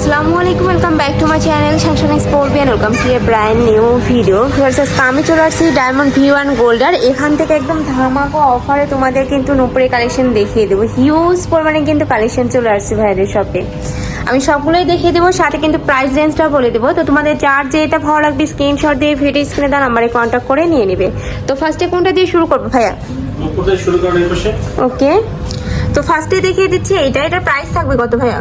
আসসালামু আলাইকুম welcome back to my channel শাংশন sport Beant welcome to a brand new video versus আমি চলে আসছি ডায়মন্ড ভিউ অ্যান্ড গোল্ডার এখান থেকে একদম ধামাকা অফারে তোমাদের কিন্তু নুপুরে কালেকশন দেখিয়ে দেবো। হিউজ পরিমাণে কিন্তু কালেকশন চলে আসছে ভাইদের শপে আমি সবগুলোই দেখিয়ে দেবো সাথে কিন্তু প্রাইস রেঞ্জটা বলে দেবো। তো তোমাদের যার যেটা ভালো লাগবে স্ক্রিনশট দিয়ে ভিডিও স্ক্রিনে দেওয়া নাম্বারে কন্ট্যাক্ট করে নিয়ে নেবে। তো ফার্স্টে কোনটা দিয়ে শুরু করব ভাইয়া? ওকে তো ফার্স্টে দেখিয়ে দিচ্ছি এইটা এটা প্রাইস থাকবে কত ভাইয়া?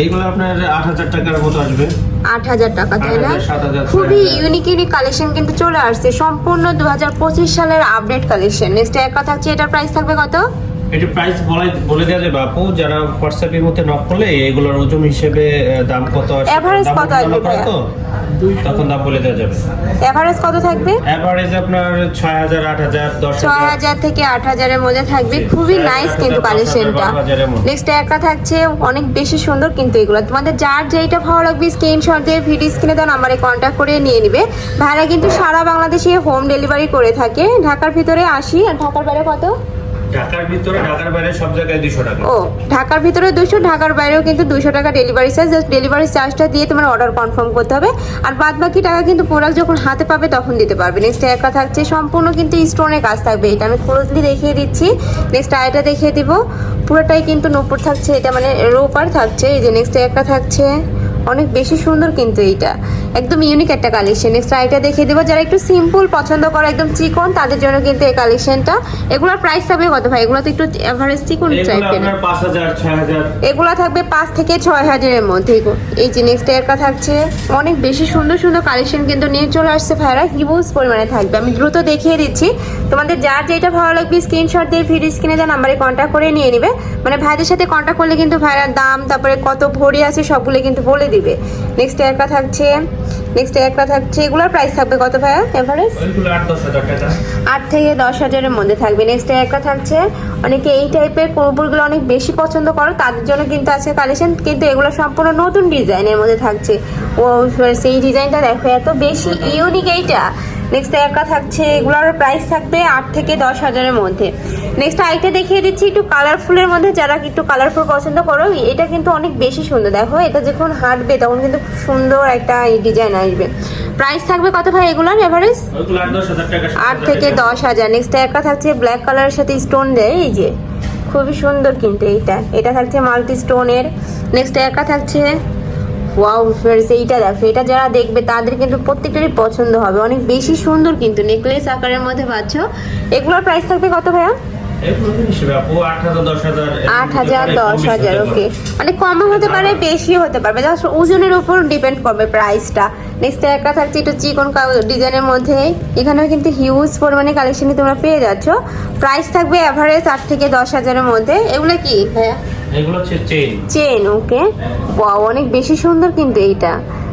এইগুলো আপনার আট হাজার টাকার মতো আসবে। আট হাজার টাকা তাই না? খুবই 6,000 ইউনিক ইউনিক কালেকশন কিন্তু চলে আসছে। সম্পূর্ণ দু হাজার পঁচিশ সালের আপডেট কালেকশন নেক্সট একা থাকছে এটার প্রাইস থাকবে কত? এটি প্রাইস বলে বলে দেওয়া যাবে আপু যারা হোয়াটসঅ্যাপের মধ্যে নক করলে এগুলোর ওজন হিসেবে দাম কত আসে Average দাম কত আসবে তখন দাম বলে দেওয়া যাবে। এভারেজ কত থাকবে? এভারেজ আপনার ছয় হাজার আট হাজার দশ ছয় হাজার হাজার থেকে আট হাজারের মধ্যে থাকবে। খুবই নাইস কিন্তু কালেকশনটা নেক্সট একা থাকছে অনেক বেশি সুন্দর কিন্তু এগুলো। তোমাদের যার যেটা ভালো লাগবে স্ক্রিনশট দিয়ে ভিডিও স্ক্রিনে দেওয়া নাম্বারে কন্ট্যাক্ট করে নিয়ে নিবে। ভাইরা কিন্তু সারা বাংলাদেশে হোম ডেলিভারি করে থাকে। ঢাকার ভিতরে আসি আর ঢাকার বাইরে কত? ঢাকার ভিতরে, ঢাকার বাইরে সব জায়গায় দুশো টাকা। ও, ঢাকার ভিতরে দুশো ঢাকার বাইরেও কিন্তু দুশো টাকা ডেলিভারি চার্জ জাস্ট ডেলিভারি চার্জটা দিয়ে তোমার অর্ডার কনফার্ম করতে হবে। আর বাদ বাকি টাকা কিন্তু প্রোডাক্ট যখন হাতে পাবে তখন দিতে পারবে। নেক্সট একা থাকছে, সম্পূর্ণ কিন্তু স্টোনের কাজ থাকবে। এটা আমি ক্লোজলি দেখিয়ে দিচ্ছি। নেক্সট আয়টা দেখিয়ে দিব। পুরোটাই কিন্তু নূপুর থাকছে, এটা মানে রোপার থাকছে। এই যে নেক্সট একটা থাকছে, অনেক বেশি সুন্দর কিন্তু এইটা। একদম ইউনিক একটা কালেকশন নেক্সট আইটা দেখিয়ে দেবো। যারা একটু সিম্পল পছন্দ করে একদম চিকন তাদের জন্য কিন্তু এই কালেকশনটা এগুলোর প্রাইস থাকবে কত ভাই? এগুলো তো একটু এভারেজ চিকন টাইপের এগুলো থাকবে পাঁচ থেকে ছয় হাজারের মধ্যে এই যে নেক্সট এরকা থাকছে অনেক বেশি সুন্দর সুন্দর কালেকশন কিন্তু নিয়ে চলে আসছে ভাইরা। হিউজ পরিমাণে থাকবে। আমি দ্রুত দেখিয়ে দিচ্ছি। তোমাদের যার যেটা ভালো লাগবে স্ক্রিনশট দিয়ে ভিডিও স্ক্রিনে দেওয়া নাম্বারে কন্ট্যাক্ট করে নিয়ে নেবে। মানে ভাইদের সাথে কন্ট্যাক্ট করলে কিন্তু ভাইরার দাম তারপরে কত ভরি আছে সবগুলো কিন্তু বলে দিবে। নেক্সট এরকা থাকছে নেক্সট একটা থাকছে এগুলোর প্রাইস থাকবে কত ভাইয়া এভারেজ আট থেকে দশ হাজারের মধ্যে থাকবে। নেক্সট একটা থাকছে অনেকে এই টাইপের কোরবুরগুলো অনেক বেশি পছন্দ করো তাদের জন্য কিন্তু আছে কালেকশন কিন্তু এগুলো সম্পূর্ণ নতুন ডিজাইনের মধ্যে থাকছে। ও সেই ডিজাইনটা দেখো এত বেশি ইউনিক এইটা। নেক্সট একটা থাকছে এগুলোর প্রাইস থাকবে আট থেকে দশ হাজারের মধ্যে। নেক্সট আইটা দেখিয়ে দিচ্ছি একটু কালারফুলের মধ্যে যারা একটু কালারফুল পছন্দ করো এটা কিন্তু অনেক বেশি সুন্দর। দেখো এটা যখন হাঁটবে তখন কিন্তু খুব সুন্দর একটা ডিজাইন আসবে। প্রাইস থাকবে কত ভাই এগুলোর এভারেজ আট থেকে দশ হাজার। নেক্সট একটা থাকছে ব্ল্যাক কালারের সাথে স্টোন দেয় এই যে। খুবই সুন্দর কিন্তু এইটা। এটা থাকছে মাল্টি স্টোনের নেক্সট একটা থাকছে ওয়াও ফ্রেন্ডস এইটা দেখো, এটা যারা দেখবে, তাদের কিন্তু প্রত্যেকটারই পছন্দ হবে। অনেক বেশি সুন্দর কিন্তু নেকলেস আকারের মধ্যে পাচ্ছ। এগুলোর প্রাইস থাকবে কত ভাইয়া? আট হাজার, দশ হাজার ওকে মানে কমও হতে পারে, বেশিও হতে পারবে। জাস্ট ওজনের উপর ডিপেন্ড করবে প্রাইসটা নেক্সট একটা থাকছে একটু চিকন ডিজাইনের মধ্যে। এখানেও কিন্তু হিউজ পরিমাণে কালেকশনই তোমরা পেয়ে যাচ্ছ। প্রাইস থাকবে অ্যাভারেজ আট থেকে দশ হাজারের মধ্যে। এগুলো কি, ভাইয়া? এগুলো হচ্ছে চেইন চেইন ওকে ওয়াও অনেক বেশি সুন্দর কিন্তু এইটা।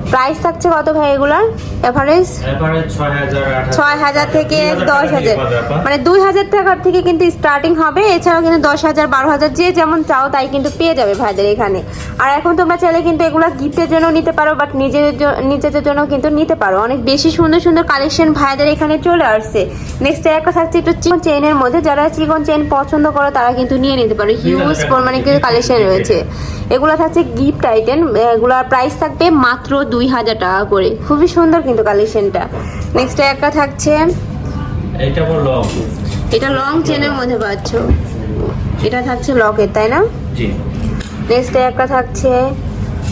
প্রাইস থাকছে কত ভাই এগুলার? এবারে ছয় হাজার থেকে দশ হাজার। মানে দুই হাজার টাকার থেকে কিন্তু স্টার্টিং হবে এছাড়াও কিন্তু দশ হাজার বারো হাজার যে যেমন চাও তাই কিন্তু পেয়ে যাবে ভাইদের এখানে। আর এখন তোমরা চাইলে কিন্তু এগুলো গিফটের জন্য নিতে পারো বাট নিজের জ- নিজেদের জন্য কিন্তু নিতে পারো। অনেক বেশি সুন্দর সুন্দর কালেকশন ভাইদের এখানে চলে আসছে। নেক্সট একটা থাকছে একটু চিকন চেনের মধ্যে। যারা চিকন চেন পছন্দ করো তারা কিন্তু নিয়ে নিতে পারো। হিউজ পরিমাণে কিন্তু কালেকশন রয়েছে। এগুলো থাকছে গিফট আইটেম এগুলোর প্রাইস থাকবে মাত্র দুই হাজার টাকা করে। খুবই সুন্দর কিন্তু কালেকশনটা নেক্সট একটা থাকছে। এইটা বলল এটা লং চেনের মধ্যে পাচ্ছ। এটা থাকছে লকের তাই না? জি। নেক্সট একটা থাকছে।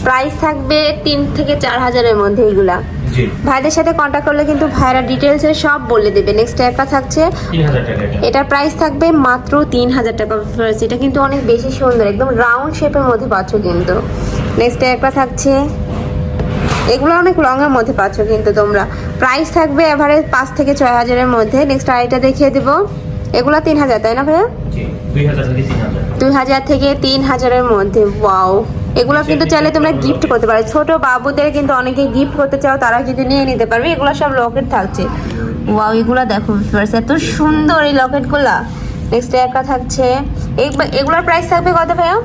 প্রাইস থাকবে তিন থেকে চার হাজারের মধ্যে এগুলা। জি। ভাইদের সাথে কন্ট্যাক্ট করলে কিন্তু ভাইরা ডিটেলসে সব বলে দেবে। নেক্সট একটা থাকছে। এটা। এটার প্রাইস থাকবে মাত্র তিন হাজার টাকা এটা কিন্তু অনেক বেশি সুন্দর একদম রাউন্ড শেপের মধ্যে পাচ্ছ কিন্তু। নেক্সট একটা থাকছে। এগুলো অনেক লং এর মধ্যে পাচ্ছ কিন্তু তোমরা। প্রাইস থাকবে এভারেজ পাঁচ থেকে ছয় হাজারের মধ্যে। নেক্সট আইটা দেখিয়ে দেবো। এগুলো তিন হাজার তাই না ভাইয়া? দুই হাজার থেকে তিন হাজারের মধ্যে ওয়াও এগুলো কিন্তু চাইলে তোমরা গিফট করতে পারো। ছোট বাবুদের কিন্তু অনেকে গিফট করতে চাও তারা কিন্তু নিয়ে নিতে পারবে। এগুলো সব লকেট থাকছে। ওয়াও এগুলো দেখো এত সুন্দর এই লকেটগুলা নেক্সট একটা থাকছে এগুলোর প্রাইস থাকবে কত ভাইয়া?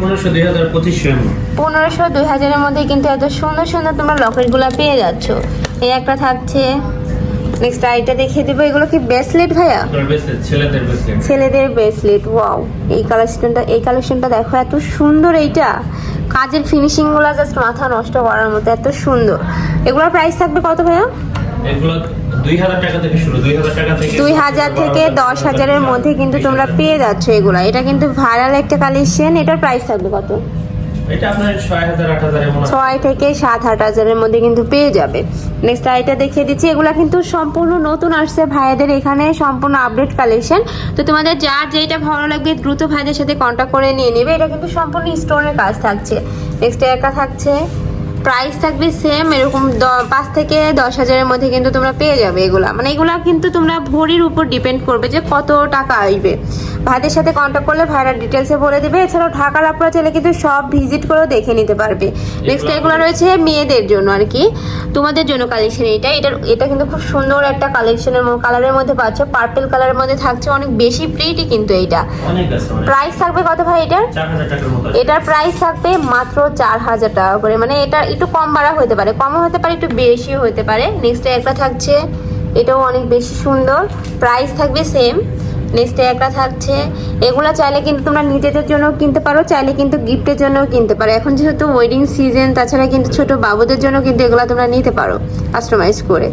পনেরোশো দুই হাজার পঁচিশশো পনেরোশো দুই হাজারের মধ্যে কিন্তু এত সুন্দর সুন্দর তোমরা লকেটগুলো পেয়ে যাচ্ছ। এই একটা থাকছে। নেক্সট আইটা দেখিয়ে দেবো এগুলো কি ব্রেসলেট ভাইয়া? ছেলেদের ব্রেসলেট ওয়াও এই কালেকশনটা এই কালেকশনটা দেখো এত সুন্দর এইটা। কাজের ফিনিশিংগুলো জাস্ট মাথা নষ্ট করার মতো এত সুন্দর। এগুলোর প্রাইস থাকবে কত ভাইয়া? এগুলো দুই হাজার টাকা থেকে শুরু দুই হাজার টাকা থেকে দুই হাজার থেকে দশ হাজারের মধ্যে কিন্তু তোমরা পেয়ে যাচ্ছ এগুলা। এটা কিন্তু ভাইরাল একটা কালেকশন এটার প্রাইস থাকবে কত? ছয় থেকে সাত আট হাজারের মধ্যে কিন্তু পেয়ে যাবে। নেক্সট আইটা দেখিয়ে দিচ্ছি এগুলা কিন্তু সম্পূর্ণ নতুন আসছে ভাইয়াদের এখানে সম্পূর্ণ আপডেট কালেকশন তো তোমাদের যার যেটা ভালো লাগবে দ্রুত ভাইদের সাথে কন্ট্যাক্ট করে নিয়ে নেবে। এটা কিন্তু সম্পূর্ণ স্টোনের কাজ থাকছে। নেক্সট একা থাকছে। প্রাইস থাকবে সেম এরকম পাঁচ থেকে দশ হাজারের মধ্যে কিন্তু তোমরা পেয়ে যাবে এগুলা। মানে এগুলা কিন্তু তোমরা ভরির উপর ডিপেন্ড করবে যে কত টাকা আসবে। ভাইদের সাথে কন্ট্যাক্ট করলে ভাইরা ডিটেলসে বলে দেবে। এছাড়াও ঢাকার আপনারা চাইলে কিন্তু সব ভিজিট করেও দেখে নিতে পারবে। নেক্সট এগুলো রয়েছে মেয়েদের জন্য আর কি। তোমাদের জন্য কালেকশন এটা। এটার এটা কিন্তু খুব সুন্দর একটা কালেকশনের কালারের মধ্যে পাচ্ছ। পার্পল কালারের মধ্যে থাকছে। অনেক বেশি প্রিটি কিন্তু এইটা। প্রাইস থাকবে কত ভাই এটার। এটার প্রাইস থাকবে মাত্র চার হাজার টাকা করে। মানে এটা একটু কম বাড়া হতে পারে। কমও হতে পারে একটু বেশিও হতে পারে। নেক্সট একটা থাকছে। এটাও অনেক বেশি সুন্দর। প্রাইস থাকবে সেম নেক্সট একটা থাকছে। এগুলো চাইলে কিন্তু তোমরা নিজেদের জন্য কিনতে পারো চাইলে কিন্তু গিফটের জন্য কিনতে পারো। এখন যেহেতু ওয়েডিং সিজন তাছাড়া কিন্তু ছোট বাবুদের জন্য কিন্তু এগুলো তোমরা নিতে পারো কাস্টমাইজ করে।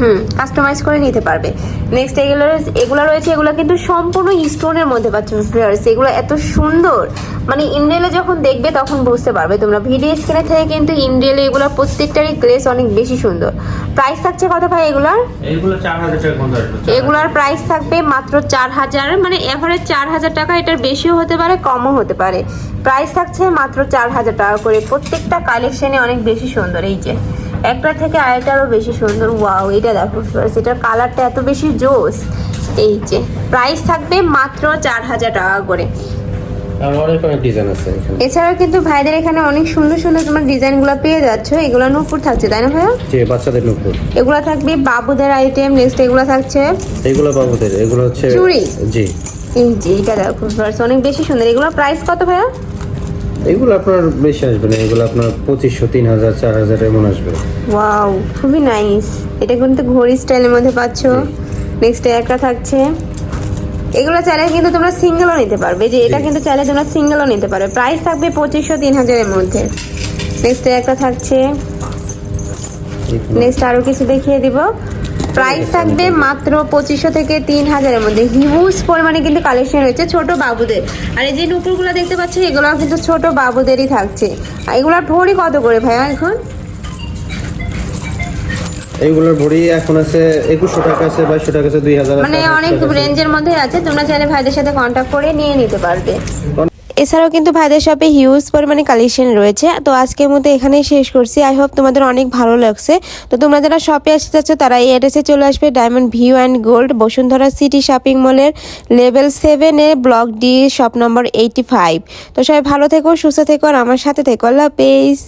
হুম কাস্টমাইজ করে নিতে পারবে। নেক্সট এগুলো এগুলো রয়েছে এগুলো কিন্তু সম্পূর্ণ স্টোনের মধ্যে পাচ্ছ ভিউয়ার্স এগুলো এত সুন্দর। মানে ইন্ডিয়ালে যখন দেখবে তখন বুঝতে পারবে তোমরা। ভিডিও স্ক্রিনে থেকে কিন্তু ইন্ডিয়ালে এগুলো প্রত্যেকটারই গ্লেস অনেক বেশি সুন্দর। প্রাইস থাকছে কত ভাই এগুলার? এগুলার প্রাইস থাকবে মাত্র চার হাজার মানে এভারেজ চার হাজার টাকা, এটার বেশিও হতে পারে, কমও হতে পারে। প্রাইস থাকছে মাত্র চার হাজার টাকা করে। প্রত্যেকটা কালেকশনে অনেক বেশি সুন্দর, এই যে। একটা থেকে আরেকটারও বেশি সুন্দর। ওয়াও এটা দেখো এটার কালারটা এত বেশি জোস। এই যে প্রাইস থাকবে মাত্র চার হাজার টাকা করে। আর অনেক অনেক ডিজাইন আছে এছাড়াও কিন্তু ভাইদের এখানে অনেক সুন্দর সুন্দর তোমার ডিজাইনগুলো পেয়ে যাচ্ছ। এগুলো নূপুর থাকছে তাই না ভাইয়া? যে বাচ্চাদের নুপুর। এগুলো থাকবে বাবুদের আইটেম নেক্সট এগুলো থাকছে এগুলো বাবুদের এগুলো হচ্ছে চুড়ি? জি। এই যে এটা দেখো অনেক বেশি সুন্দর। এগুলো প্রাইস কত ভাইয়া? এগুলো আপনার বেশি আসবে না এগুলো আপনার পঁচিশশো তিন হাজার চার হাজার এমন আসবে। ওয়াও খুবই নাইস এটা কিন্তু ঘড়ি স্টাইলের মধ্যে পাচ্ছ। নেক্সট একটা থাকছে। এগুলো চাইলে কিন্তু তোমরা সিঙ্গেলও নিতে পারবে। যে এটা কিন্তু চাইলে তোমরা সিঙ্গেলও নিতে পারবে প্রাইস থাকবে পঁচিশশো তিন হাজারের মধ্যে। নেক্সট একটা থাকছে। নেক্সট আরও কিছু দেখিয়ে দিব। প্রাইস থাকবে মাত্র পঁচিশশো থেকে তিন হাজারের মধ্যে। হিউজ পরিমাণে কিন্তু কালেকশন রয়েছে ছোট বাবুদের। আর এই যে নুপুরগুলো দেখতে পাচ্ছি এগুলো কিন্তু ছোট বাবুদেরই থাকছে। এগুলোর ভরি কত করে ভাইয়া এখন? এইগুলোর ভরি এখন আছে একুশশো টাকা আছে বাইশশো টাকা আছে দুই হাজার মানে অনেক রেঞ্জের মধ্যে আছে তোমরা চাইলে ভাইদের সাথে কন্ট্যাক্ট করে নিয়ে নিতে পারবে। এছাড়াও কিন্তু ভাইদের শপে হিউজ পরিমাণে কালেকশন রয়েছে। তো আজকের মতো এখানেই শেষ করছি। আই হোপ তোমাদের অনেক ভালো লাগছে। তো তোমরা যারা শপে আসতে চাচ্ছ তারা এই অ্যাড্রেসে চলে আসবে diamond view and gold Bashundhara city shopping মলের লেভেল সেভেনে block D shop number eighty five তো সবাই ভালো থেকো সুস্থ থেকো আর আমার সাথে থেকো। আল্লাহ হাফেজ।